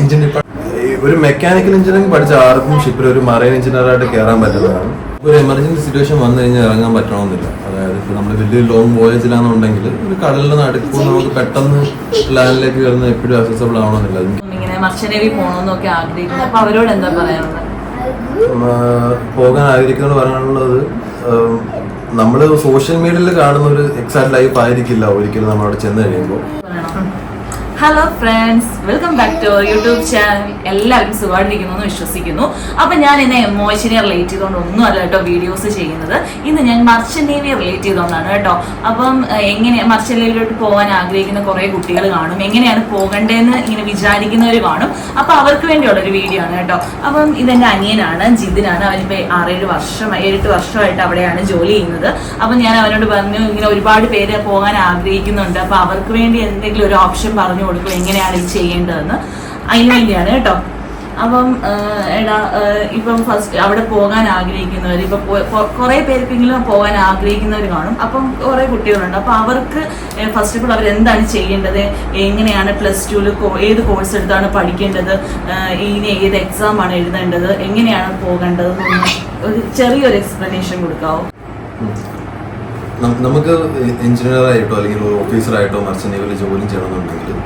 Engine ഒരു mechanical engineering പഠിച്ച ആർക്കും ഷിപ്പിൽ ഒരു മറൈൻ എഞ്ചിനീയറായിട്ട് കയറാൻ പറ്റുന്നതാണ് ഒരു എമർജൻസി സിറ്റുവേഷൻ വന്നു കഴിഞ്ഞാൽ ഇറങ്ങാൻ പറ്റണമെന്നില്ല. അതായത് ഇപ്പോൾ നമ്മൾ വലിയ ലോങ് വോയേജിലാണെന്നുണ്ടെങ്കിൽ ഒരു കടലിൽ നടക്കുമ്പോൾ നമുക്ക് പെട്ടെന്ന് ലാൻഡിലേക്ക് കയറുന്നത് എപ്പോഴും അക്സസബിൾ ആവണമെന്നില്ല. ഇങ്ങനെ മർച്ചനേവി പോകണമെന്നൊക്കെ ആഗ്രഹിക്കുന്നു. അവരോട് എന്താ പറയാനുള്ളത് പോകാൻ ആഗ്രഹിക്കുന്നത് പറയാനുള്ളത് നമ്മൾ സോഷ്യൽ മീഡിയയിൽ കാണുന്ന ഒരു എക്സാക്ട് ലൈഫ് ആയിരിക്കില്ല ഒരിക്കലും നമ്മൾ അവിടെ ചെന്ന് കഴിയുമ്പോൾ. Hello friends welcome back to YouTube channel എല്ലാവരും സുഖമായിരിക്കുന്നു എന്ന് വിശ്വസിക്കുന്നു. അപ്പൊ ഞാൻ ഇന്ന് എമോഷനെ റിലേറ്റ് ചെയ്തുകൊണ്ട് ഒന്നും അല്ല കേട്ടോ വീഡിയോസ് ചെയ്യുന്നത്. ഇന്ന് ഞാൻ മർച്ചന്റ് നേവി റിലേറ്റ് ചെയ്തുകൊണ്ടാണ് കേട്ടോ. അപ്പം എങ്ങനെ മർച്ചനേവിയിലോട്ട് പോകാൻ ആഗ്രഹിക്കുന്ന കുറേ കുട്ടികൾ കാണും. എങ്ങനെയാണ് പോകണ്ടേന്ന് ഇങ്ങനെ വിചാരിക്കുന്നവർ കാണും. അപ്പൊ അവർക്ക് വേണ്ടിയുള്ള ഒരു വീഡിയോ ആണ് കേട്ടോ. അപ്പം ഇതെന്റെ അനിയനാണ് ജിതിനാണ്. അവനിപ്പോ ആറേഴ് വർഷം ഏഴെട്ട് വർഷമായിട്ട് അവിടെയാണ് ജോലി ചെയ്യുന്നത്. അപ്പം ഞാൻ അവനോട് പറഞ്ഞു ഇങ്ങനെ ഒരുപാട് പേര് പോകാൻ ആഗ്രഹിക്കുന്നുണ്ട്. അപ്പൊ അവർക്ക് വേണ്ടി എന്തെങ്കിലും ഒരു ഓപ്ഷൻ പറഞ്ഞു കൊടുക്കും എങ്ങനെയാണ് ഇത് ചെയ്യേണ്ടതെന്ന്. അതിന് വേണ്ടിയാണ് കേട്ടോ. അപ്പം എടാ ഇപ്പം ഫസ്റ്റ് അവിടെ പോകാൻ ആഗ്രഹിക്കുന്നവർ ഇപ്പൊ കുറെ പേർക്കെങ്കിലും പോകാൻ ആഗ്രഹിക്കുന്നവർ കാണും. അപ്പം കുറെ കുട്ടികളുണ്ട്. അപ്പൊ അവർക്ക് ഫസ്റ്റ് ഓഫ് ഓൾ അവർ എന്താണ് ചെയ്യേണ്ടത്? എങ്ങനെയാണ് പ്ലസ് ടുവിൽ ഏത് കോഴ്സ് എടുത്താണ് പഠിക്കേണ്ടത്? ഇനി ഏത് എക്സാം ആണ് എഴുതേണ്ടത്? എങ്ങനെയാണ് പോകേണ്ടത്? ഒരു ചെറിയൊരു എക്സ്പ്ലനേഷൻ കൊടുക്കാവോ? നമുക്ക് എഞ്ചിനീയർ ആയിട്ടോ അല്ലെങ്കിൽ ഓഫീസറായിട്ടോ മറിച്ച് ജോലി ചെയ്യണമെന്നുണ്ടെങ്കിൽ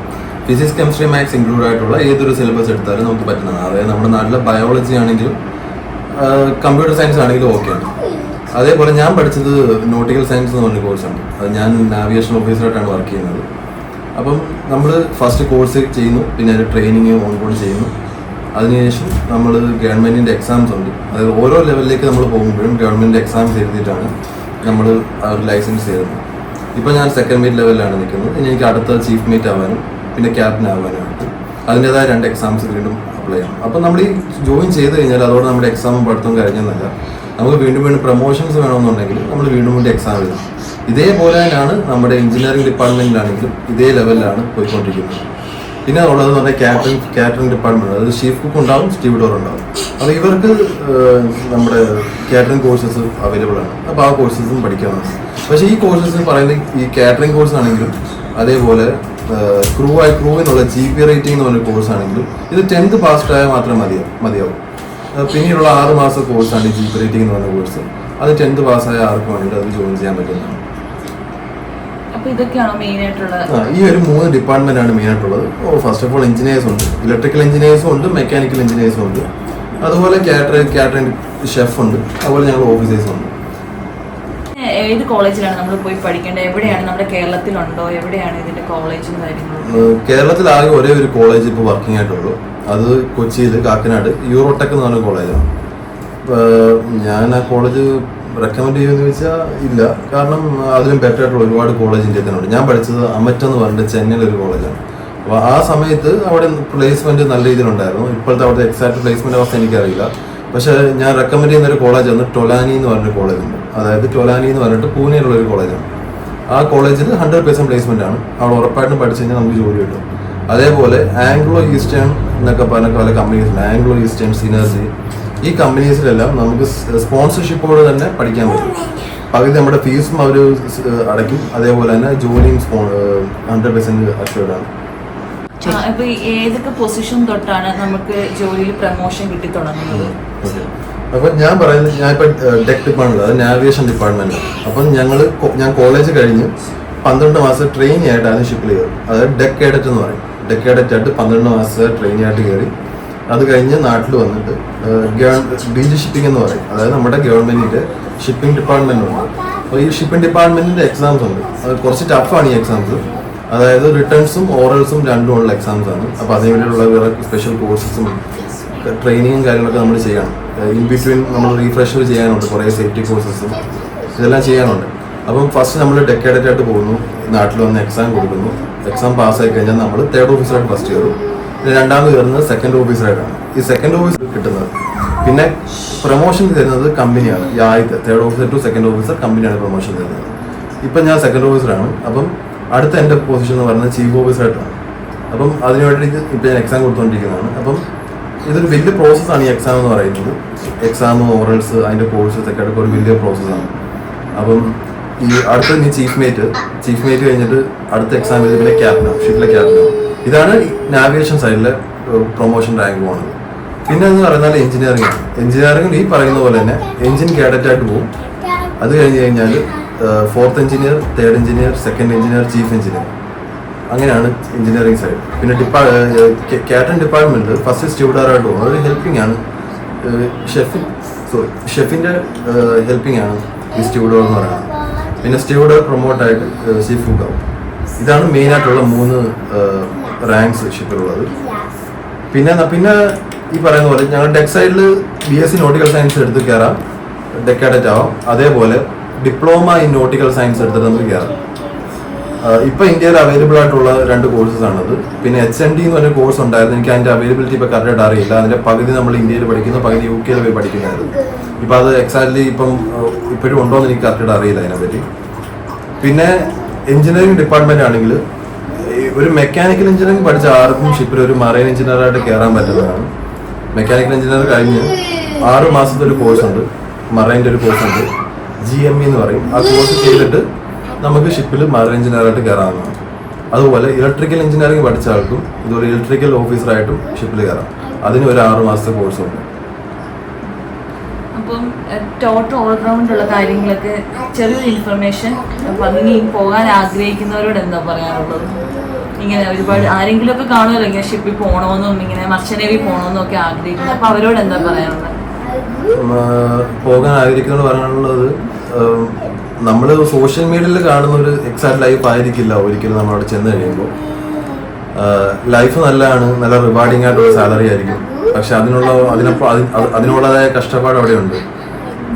ഫിസിക്സ് കെമിസ്ട്രി മാത്സ് ഇൻക്ലൂഡ് ആയിട്ടുള്ള ഏതൊരു സിലബസ് എടുത്താലും നമുക്ക് പറ്റുന്നതാണ്. അതായത് നമ്മുടെ നാട്ടിലെ ബയോളജി ആണെങ്കിലും കമ്പ്യൂട്ടർ സയൻസ് ആണെങ്കിലും ഓക്കെയാണ് അതേപോലെ ഞാൻ പഠിച്ചത് നോട്ടിക്കൽ സയൻസ് എന്ന് പറഞ്ഞ കോഴ്സാണ് അത് ഞാൻ നാവിഗേഷൻ ഓഫീസറായിട്ടാണ് വർക്ക് ചെയ്യുന്നത്. അപ്പം നമ്മൾ ഫസ്റ്റ് കോഴ്സ് ചെയ്യുന്നു പിന്നെ അതിന്റെ ട്രെയിനിങ് ഓൺ ബോർഡ് ചെയ്യുന്നു. അതിനുശേഷം നമ്മൾ ഗവൺമെന്റിന്റെ എക്സാംസ് ഉണ്ട്. അതായത് ഓരോ ലെവലിലേക്ക് നമ്മൾ പോകുമ്പോഴും ഗവൺമെന്റ് എക്സാംസ് എഴുതിയിട്ടാണ് നമ്മൾ ആ ഒരു ലൈസൻസ് ചെയ്യുന്നത് ഇപ്പോൾ ഞാൻ സെക്കൻഡ് മീറ്റ് ലെവലിലാണ് നിൽക്കുന്നത്. ഇനി എനിക്ക് അടുത്ത ചീഫ് മീറ്റ് ആവാനും പിന്നെ ക്യാപ്റ്റൻ ആവാനുമായിട്ട് അതിന്റെതായ രണ്ട് എക്സാംസ് വീണ്ടും അപ്ലൈ ചെയ്യണം. അപ്പം നമ്മൾ ഈ ജോയിൻ ചെയ്ത് കഴിഞ്ഞാൽ അതോടെ നമ്മുടെ എക്സാമും പഠിത്തവും കഴിഞ്ഞെന്നല്ല. നമുക്ക് വീണ്ടും വീണ്ടും പ്രൊമോഷൻസ് വേണമെന്നുണ്ടെങ്കിൽ നമ്മൾ വീണ്ടും വീണ്ടും എക്സാം എഴുതണം. ഇതേപോലെ തന്നെയാണ് നമ്മുടെ എഞ്ചിനീയറിംഗ് ഡിപ്പാർട്ട്മെന്റിലാണെങ്കിലും ഇതേ ലെവലിലാണ് പോയിക്കൊണ്ടിരിക്കുന്നത്. പിന്നെ ഉള്ളത് എന്ന് പറഞ്ഞാൽ കാറ്ററിംഗ് കാറ്ററിംഗ് ഡിപ്പാർട്ട്മെന്റ് അതായത് ഷീഫ് കുക്ക് ഉണ്ടാവും സ്റ്റീവ് ഉണ്ടാവും. അപ്പോൾ ഇവർക്ക് നമ്മുടെ കാറ്ററിംഗ് കോഴ്സസ് അവൈലബിൾ ആണ്. അപ്പോൾ ആ കോഴ്സസും പഠിക്കാവുന്നതാണ് പക്ഷേ ഈ കോഴ്സസ് പറയുന്നത് ഈ കാറ്ററിംഗ് കോഴ്സ് ആണെങ്കിലും അതേപോലെ ക്രൂ ആയി ക്രൂവിനുള്ള ജി പി റേറ്റിംഗ് എന്ന് പറഞ്ഞ കോഴ്സ് ആണെങ്കിലും ഇത് ടെൻത്ത് പാസ്ഡ് ആയാൽ മാത്രം മതിയാവും. മതിയാവും പിന്നീടുള്ള ആറ് മാസം കോഴ്സാണ് ഈ ജി പി റേറ്റിംഗ് എന്ന് പറഞ്ഞ കോഴ്സ് അത് ടെൻത്ത് പാസ്സായ ആർക്കും വേണ്ടിയിട്ട് അത് ജോയിൻ ചെയ്യാൻ പറ്റുന്നതാണ്. ഈ ഒരു മൂന്ന് ഡിപ്പാർട്ട്മെന്റ് ആണ് മെയിൻ ആയിട്ടുള്ളത്. ഫസ്റ്റ് ഓഫ് ഓൾ എഞ്ചിനീയേഴ്സ് ഉണ്ട്. ഇലക്ട്രിക്കൽ എഞ്ചിനീയേഴ്സും ഉണ്ട് മെക്കാനിക്കൽ എഞ്ചിനീയേഴ്സും ഉണ്ട്. അതുപോലെ കാറ്ററിംഗ് കാറ്ററിംഗ് ഷെഫ് ഉണ്ട്. അതുപോലെ ഞങ്ങൾ ഓഫീസേഴ്സും ഉണ്ട്. ഏത് കോളേജിലാണ് നമ്മൾ പോയി പഠിക്കേണ്ടത്? എവിടെയാണ് നമ്മുടെ കേരളത്തിലുണ്ടോ? എവിടെയാണ് ഇതിന്റെ കോളേജും കാര്യങ്ങളും? കേരളത്തിൽ ആകെ ഒരേ ഒരു കോളേജ് ഇപ്പോൾ വർക്കിംഗ് ആയിട്ടുള്ളൂ. അത് കൊച്ചിയിൽ കാക്കനാട് യൂറോടെക് എന്ന് പറഞ്ഞ കോളേജാണ്. ഞാൻ ആ കോളേജ് റെക്കമെൻഡ് ചെയ്യുമെന്ന് ചോദിച്ചാൽ ഇല്ല. കാരണം അതിലും ബെറ്റർ ആയിട്ടുള്ള ഒരുപാട് കോളേജ് ഇന്ത്യയിൽ തന്നെ ഉണ്ട്. ഞാൻ പഠിച്ചത് അമറ്റ എന്ന് പറഞ്ഞിട്ട് ചെന്നൈയിലെ ഒരു കോളേജാണ്. അപ്പോൾ ആ സമയത്ത് അവിടെ പ്ലേസ്മെന്റ് നല്ല രീതിയിലുണ്ടായിരുന്നു. ഇപ്പോഴത്തെ അവിടുത്തെ എക്സാക്ട് പ്ലേസ്മെന്റ് അവസ്ഥ എനിക്കറിയില്ല. പക്ഷേ ഞാൻ റെക്കമെൻഡ് ചെയ്യുന്ന ഒരു കോളേജ് ആണ് ടൊലാനി എന്ന് പറഞ്ഞൊരു കോളേജ് ഉണ്ട്. അതായത് ടൊലാനി എന്ന് പറഞ്ഞിട്ട് പൂനെയിലുള്ള ഒരു കോളേജാണ് ആ കോളേജിൽ ഹൺഡ്രഡ് പെർസെന്റ് പ്ലേസ്മെന്റ് ആണ്. അവിടെ ഉറപ്പായിട്ടും പഠിച്ചു കഴിഞ്ഞാൽ നമുക്ക് ജോലി കിട്ടും. അതേപോലെ ആംഗ്ലോ ഈസ്റ്റേൺ എന്നൊക്കെ പറഞ്ഞ പല കമ്പനീസ് ആംഗ്ലോ ഈസ്റ്റേൺ സിനർജി ഈ കമ്പനീസിലെല്ലാം നമുക്ക് സ്പോൺസർഷിപ്പോട് തന്നെ പഠിക്കാൻ പറ്റും. പകുതി നമ്മുടെ ഫീസും അവർ അടയ്ക്കും. അതേപോലെ തന്നെ ജോലിയും ഹൺഡ്രഡ് പെർസെന്റ് അഷ്യൂർഡ് ആണ്. ഏതൊക്കെ പൊസിഷൻ തൊട്ടാണ് നമുക്ക് ജോലിയിൽ കിട്ടി തുടങ്ങുന്നത്? അപ്പം ഞാൻ പറയുന്നത് ഞാൻ ഇപ്പം ടെക് ഡിപ്പാർട്ട്മെന്റ് അത് നാവിഗേഷൻ ഡിപ്പാർട്ട്മെന്റ് അപ്പം ഞങ്ങൾ ഞാൻ കോളേജ് കഴിഞ്ഞ് പന്ത്രണ്ട് മാസം ട്രെയിനിങ് ആയിട്ടാണ് ഷിപ്പിൽ കയറി അതായത് ഡെക് കേഡറ്റ് എന്ന് പറയും. ഡെക് കേഡറ്റ് ആയിട്ട് പന്ത്രണ്ട് മാസം ട്രെയിനിങ് ആയിട്ട് കയറി. അത് കഴിഞ്ഞ് നാട്ടിൽ വന്നിട്ട് ഡി ജി ഷിപ്പിംഗ് എന്ന് പറയും. അതായത് നമ്മുടെ ഗവൺമെന്റിന്റെ ഷിപ്പിംഗ് ഡിപ്പാർട്ട്മെന്റ് ഉണ്ട് അപ്പോൾ ഈ ഷിപ്പിംഗ് ഡിപ്പാർട്ട്മെന്റിന്റെ എക്സാംസ് ഉണ്ട്. അത് കുറച്ച് ടഫാണ് ഈ എക്സാംസ് അതായത് റിട്ടേൺസും ഓറൽസും രണ്ടും ഉള്ള എക്സാംസ് ആണ്. അപ്പോൾ അതേപോലെയുള്ള വേറെ സ്പെഷ്യൽ കോഴ്സസും ട്രെയിനിങ്ങും കാര്യങ്ങളൊക്കെ നമ്മൾ ചെയ്യണം. ഇൻ ബിറ്റ്വീൻ നമ്മൾ റീഫ്രഷർ ചെയ്യാനുണ്ട് കുറേ സേഫ്റ്റി കോഴ്സസും ഇതെല്ലാം ചെയ്യാനുണ്ട്. അപ്പം ഫസ്റ്റ് നമ്മൾ ഡെക്കേഡറ്റ് ആയിട്ട് പോകുന്നു. നാട്ടിൽ വന്ന് എക്സാം കൊടുക്കുന്നു. എക്സാം പാസ്സായി കഴിഞ്ഞാൽ നമ്മൾ തേർഡ് ഓഫീസറായിട്ട് ഫസ്റ്റ് കയറും. രണ്ടാമത് കയറുന്നത് സെക്കൻഡ് ഓഫീസറായിട്ടാണ് ഈ സെക്കൻഡ് ഓഫീസർ കിട്ടുന്നത് പിന്നെ പ്രൊമോഷൻ തരുന്നത് കമ്പനിയാണ് ഈ ആദ്യത്തെ third officer to second officer കമ്പനിയാണ് പ്രൊമോഷൻ തരുന്നത്. ഇപ്പം ഞാൻ സെക്കൻഡ് ഓഫീസറാണ് അപ്പം അടുത്ത എന്റെ പൊസിഷൻ എന്ന് പറയുന്നത് ചീഫ് ഓഫീസറായിട്ടാണ് അപ്പം അതിനു വേണ്ടിയിട്ട് ഇപ്പം ഞാൻ എക്സാം കൊടുത്തുകൊണ്ടിരിക്കുന്നതാണ് അപ്പം ഇതൊരു വലിയ പ്രോസസ്സാണ് ഈ എക്സാം എന്ന് പറയുന്നത്. എക്സാം ഓറൽസ് അതിന്റെ കോഴ്സസ് ഒക്കെ ഒരു വലിയ പ്രോസസ്സാണ് അപ്പം ഈ അടുത്ത നീ ചീഫ് മേറ്റ് ചീഫ് മേറ്റ് കഴിഞ്ഞിട്ട് അടുത്ത എക്സാം എഴുതി പിന്നെ ക്യാപ്റ്റനാവും ഷിപ്പിലെ ക്യാപ്റ്റനാവും ഇതാണ് നാവിഗേഷൻ സൈഡിലെ പ്രൊമോഷൻ റാങ്ക് പോകുന്നത് പിന്നെ എന്ന് പറഞ്ഞാൽ എഞ്ചിനീയറിംഗ് എഞ്ചിനീയറിംഗ് ഈ പറയുന്ന പോലെ തന്നെ എഞ്ചിൻ കേഡറ്റായിട്ട് പോകും അത് കഴിഞ്ഞ് കഴിഞ്ഞാൽ fourth engineer third engineer second engineer chief engineer അങ്ങനെയാണ് എഞ്ചിനീയറിംഗ് സൈഡ് പിന്നെ ഡിപ്പാ കാറ്റൻ ഡിപ്പാർട്ട്മെന്റ് ഫസ്റ്റ് സ്റ്റ്യൂഡറായിട്ട് പോകും അതൊരു ഹെൽപ്പിംഗ് ആണ്. ഷെഫിൻ സോറി ഷെഫിന്റെ ഹെൽപ്പിംഗ് ആണ് ഈ സ്റ്റ്യൂഡോ എന്ന് പറയുന്നത്. പിന്നെ സ്റ്റ്യൂഡോ പ്രൊമോട്ടായിട്ട് ചീഫ് കുക്ക് ആവും. ഇതാണ് മെയിൻ ആയിട്ടുള്ള മൂന്ന് റാങ്ക്സ് ഷിപ്പിലുള്ളത് പിന്നെ പിന്നെ ഈ പറയുന്ന പോലെ ഞങ്ങൾ ഡെക് സൈഡിൽ B S C nautical science എടുത്ത് കയറാം ഡെക്കാഡറ്റ് ആവാം. അതേപോലെ ഡിപ്ലോമ ഇൻ നോട്ടിക്കൽ സയൻസ് എടുത്തിട്ട് നമുക്ക് കയറാം ഇപ്പൊ ഇന്ത്യയിൽ അവൈലബിൾ ആയിട്ടുള്ള രണ്ട് കോഴ്സസ് ആണത്. പിന്നെ എച്ച് എൻ ഡി എന്ന് പറഞ്ഞ കോഴ്സ് ഉണ്ടായിരുന്നു. എനിക്ക് അതിന്റെ അവൈലബിലിറ്റി ഇപ്പൊ കറക്റ്റ് അറിയില്ല. അതിന്റെ പകുതി നമ്മൾ ഇന്ത്യയിൽ പഠിക്കുന്നു പകുതി യു കെയിൽ പോയി പഠിക്കുന്നതായിരുന്നു ഇപ്പൊ അത് എക്സാക്ട്ലി ഇപ്പം ഇപ്പോഴും ഉണ്ടോ എന്ന് എനിക്ക് കറക്റ്റ് അറിയില്ല അതിനെപ്പറ്റി. പിന്നെ എഞ്ചിനീയറിംഗ് ഡിപ്പാർട്ട്മെന്റ് ആണെങ്കിൽ ഒരു മെക്കാനിക്കൽ എഞ്ചിനീയറിംഗ് പഠിച്ച ആർക്കും ഷിപ്പിൽ ഒരു മറൈൻ എഞ്ചിനീയറായിട്ട് കയറാൻ പറ്റുന്നതാണ്. മെക്കാനിക്കൽ എഞ്ചിനീയർ കഴിഞ്ഞ് ആറ് മാസത്തെ ഒരു കോഴ്സ് ഉണ്ട്. മറൈന്റെ ഒരു കോഴ്സ് ഉണ്ട്. ജി എം ഇ എന്ന് പറയും. ആ കോഴ്സ് ചെയ്തിട്ട് നമുക്ക് ഷിപ്പിൽ മറൈൻ എഞ്ചിനീയറായിട്ട് കയറാവുന്നതാണ് അതുപോലെ ഇലക്ട്രിക്കൽ എഞ്ചിനീയറിംഗ് പഠിച്ച ആൾക്കും ഇതുപോലെ ഇലക്ട്രിക്കൽ ഓഫീസറായിട്ടും ഷിപ്പിൽ കയറാം അതിന് ഒരു ആറ് മാസത്തെ കോഴ്സ് ഉണ്ട്. അപ്പം ടോട്ടൽ ഓൾറൗണ്ട് ഉള്ള കാര്യങ്ങളൊക്കെ ചെറിയൊരു ഇൻഫർമേഷൻ അപ്പം ഇനി പോകാൻ ആഗ്രഹിക്കുന്നവരോട് എന്താ പറയാനുള്ളത് ഇങ്ങനെ ഒരുപാട് ആരെങ്കിലും ഒക്കെ കാണുമല്ലോ ഇങ്ങനെ ഷിപ്പിൽ പോകണമെന്നും ഇങ്ങനെ മർച്ചനേവി പോകണമെന്നും ഒക്കെ ആഗ്രഹിക്കുന്നു അപ്പൊ അവരോട് എന്താ പറയാനുള്ളത്? പോകാൻ ആഗ്രഹിക്കുന്നത് പറയാനുള്ളത് നമ്മൾ സോഷ്യൽ മീഡിയയിൽ കാണുന്ന ഒരു എക്സാക്ട് ലൈഫ് ആയിരിക്കില്ല ഒരിക്കലും നമ്മൾ അവിടെ ചെന്ന് കഴിയുമ്പോൾ. ലൈഫ് നല്ലതാണ് നല്ല റിവാർഡിംഗ് ആയിട്ടുള്ള സാലറി ആയിരിക്കും. പക്ഷെ അതിനുള്ള അതിനപ്പോൾ അതി- അത് അതിനുള്ളതായ കഷ്ടപ്പാട് അവിടെയുണ്ട്.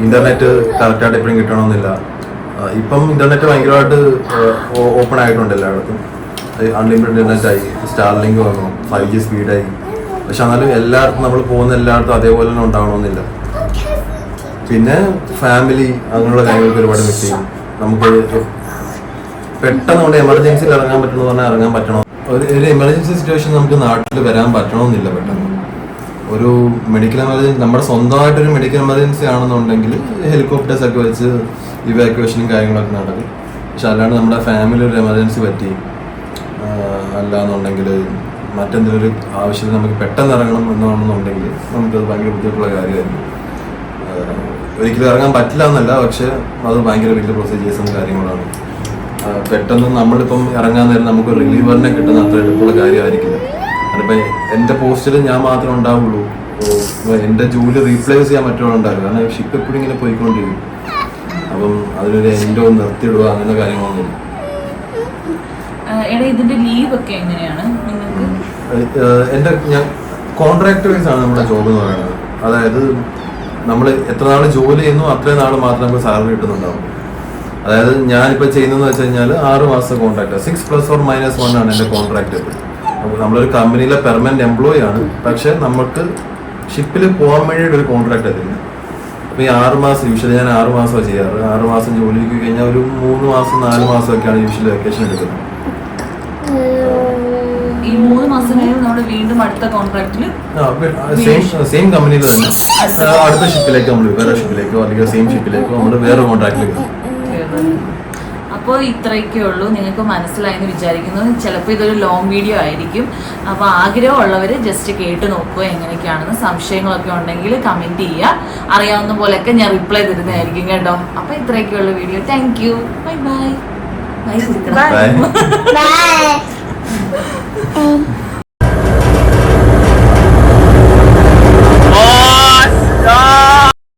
ഇന്റർനെറ്റ് കറക്റ്റായിട്ട് എപ്പോഴും കിട്ടണമെന്നില്ല. ഇപ്പം ഇന്റർനെറ്റ് ഭയങ്കരമായിട്ട് ഓപ്പൺ ആയിട്ടുണ്ട് എല്ലായിടത്തും. അൺലിമിറ്റഡ് ഇന്റർനെറ്റ് ആയി സ്റ്റാർലിങ്ക് വന്നു ഫൈവ് ജി സ്പീഡായി പക്ഷെ എന്നാലും എല്ലായിടത്തും നമ്മൾ പോകുന്ന എല്ലായിടത്തും അതേപോലെ തന്നെ ഉണ്ടാവണമെന്നില്ല. പിന്നെ ഫാമിലി അങ്ങനെയുള്ള കാര്യങ്ങൾക്ക് ഒരുപാട് മിസ് ചെയ്യും. നമുക്ക് പെട്ടെന്ന് നമ്മുടെ എമർജൻസിയിൽ ഇറങ്ങാൻ പറ്റണമെന്ന് പറഞ്ഞാൽ ഇറങ്ങാൻ പറ്റണം? ഒരു ഒരു എമർജൻസി സിറ്റുവേഷൻ നമുക്ക് നാട്ടിൽ വരാൻ പറ്റണമെന്നില്ല പെട്ടെന്ന്. ഒരു മെഡിക്കൽ എമർജൻസി നമ്മുടെ സ്വന്തമായിട്ടൊരു മെഡിക്കൽ എമർജൻസി ആണെന്നുണ്ടെങ്കിൽ ഹെലികോപ്റ്റേഴ്സ് ഒക്കെ വെച്ച് ഇവാക്യുവേഷനും കാര്യങ്ങളൊക്കെ നടക്കും. പക്ഷെ അല്ലാണ്ട് നമ്മുടെ ഫാമിലി ഒരു എമർജൻസി പറ്റി. അല്ലാന്നുണ്ടെങ്കിൽ മറ്റെന്തെങ്കിലും ഒരു ആവശ്യത്തിന് നമുക്ക് പെട്ടെന്ന് ഇറങ്ങണം എന്നാണെന്നുണ്ടെങ്കിൽ നമുക്കത് ഭയങ്കര ബുദ്ധിമുട്ടുള്ള കാര്യമായിരിക്കും. ആഹ് ഒരിക്കലും ഇറങ്ങാൻ പറ്റില്ല എന്നല്ല പക്ഷെ അത് ഭയങ്കര വലിയ പ്രൊസീജിയേഴ്സും കാര്യങ്ങളാണ്. പെട്ടെന്ന് നമ്മളിപ്പം ഇറങ്ങാൻ നേരം നമുക്ക് റിലീവറിനെ കിട്ടുന്ന അത്ര എളുപ്പമുള്ള കാര്യമായിരിക്കില്ല. അതിപ്പോൾ എന്റെ പോസ്റ്റിൽ ഞാൻ മാത്രമേ ഉണ്ടാവുള്ളൂ. എന്റെ ജോലി റീപ്ലേസ് ചെയ്യാൻ പറ്റുള്ളൂ കാരണം ഷിപ്പ് എപ്പോഴും ഇങ്ങനെ പോയിക്കൊണ്ടിരിക്കും. അപ്പം അതിനൊരു എൻഡോ നിർത്തിയിടുക അങ്ങനെ കാര്യങ്ങളൊന്നും ഇല്ല. എന്റെ ഇതിന്റെ ലീവ് ഒക്കെ എങ്ങനെയാണ് എന്റെ ഞാൻ കോൺട്രാക്ട് വൈസ് ആണ് നമ്മുടെ ജോബ് എന്ന് പറയുന്നത്. അതായത് നമ്മൾ എത്ര നാൾ ജോലി ചെയ്യുന്നു അത്രയും നാൾ മാത്രം നമുക്ക് സാലറി കിട്ടുന്നുണ്ടാവും. അതായത് ഞാനിപ്പോൾ ചെയ്യുന്നതെന്ന് വെച്ച് കഴിഞ്ഞാൽ ആറ് മാസത്തെ contract six plus four minus one ആണ് എന്റെ കോൺട്രാക്ട് നമ്മളൊരു കമ്പനിയിലെ പെർമനന്റ് എംപ്ലോയി ആണ്. പക്ഷെ നമുക്ക് ഷിപ്പിൽ പോകാൻ വേണ്ടിയിട്ട് ഒരു കോൺട്രാക്ട് എത്തില്ല അപ്പോൾ ഈ ആറ് മാസം യൂഷ്വലി ഞാൻ ആറ് മാസമാണ് ചെയ്യാറ്. ആറ് മാസം ജോലിക്ക് കഴിഞ്ഞാൽ ഒരു മൂന്ന് മാസം നാല് മാസമൊക്കെയാണ് യൂഷ്വലി വെക്കേഷൻ എടുക്കുന്നത്. ഈ മൂന്ന് മാസം കഴിഞ്ഞ് നമ്മൾ വീണ്ടും അടുത്ത കോൺട്രാക്റ്റിൽ സെയിം സെയിം കമ്പനിയിൽ തന്നെ. അടുത്ത ഷിപ്പിലേക്ക് നമ്മൾ വേറെ ഷിപ്പിലേക്കോ അല്ലെങ്കിൽ സെയിം ഷിപ്പിലേക്കോ നമ്മൾ വേറെ കോൺട്രാക്റ്റിലേക്ക് അപ്പോൾ ഇത്രയൊക്കെ ഉള്ളൂ. നിങ്ങൾക്ക് മനസ്സിലായെന്ന് വിചാരിക്കുന്നു. ചിലപ്പോൾ ഇതൊരു ലോങ് വീഡിയോ ആയിരിക്കും. അപ്പോൾ ആഗ്രഹമുള്ളവർ ജസ്റ്റ് കേട്ട് നോക്കുക എങ്ങനെയൊക്കെയാണെന്ന്. സംശയങ്ങളൊക്കെ ഉണ്ടെങ്കിൽ കമന്റ് ചെയ്യുക. അറിയാവുന്ന പോലെയൊക്കെ ഞാൻ റിപ്ലൈ തരുന്നതായിരിക്കും കേട്ടോ. അപ്പോൾ ഇത്രയൊക്കെയുള്ള video thank you bye bye bye bye Bye.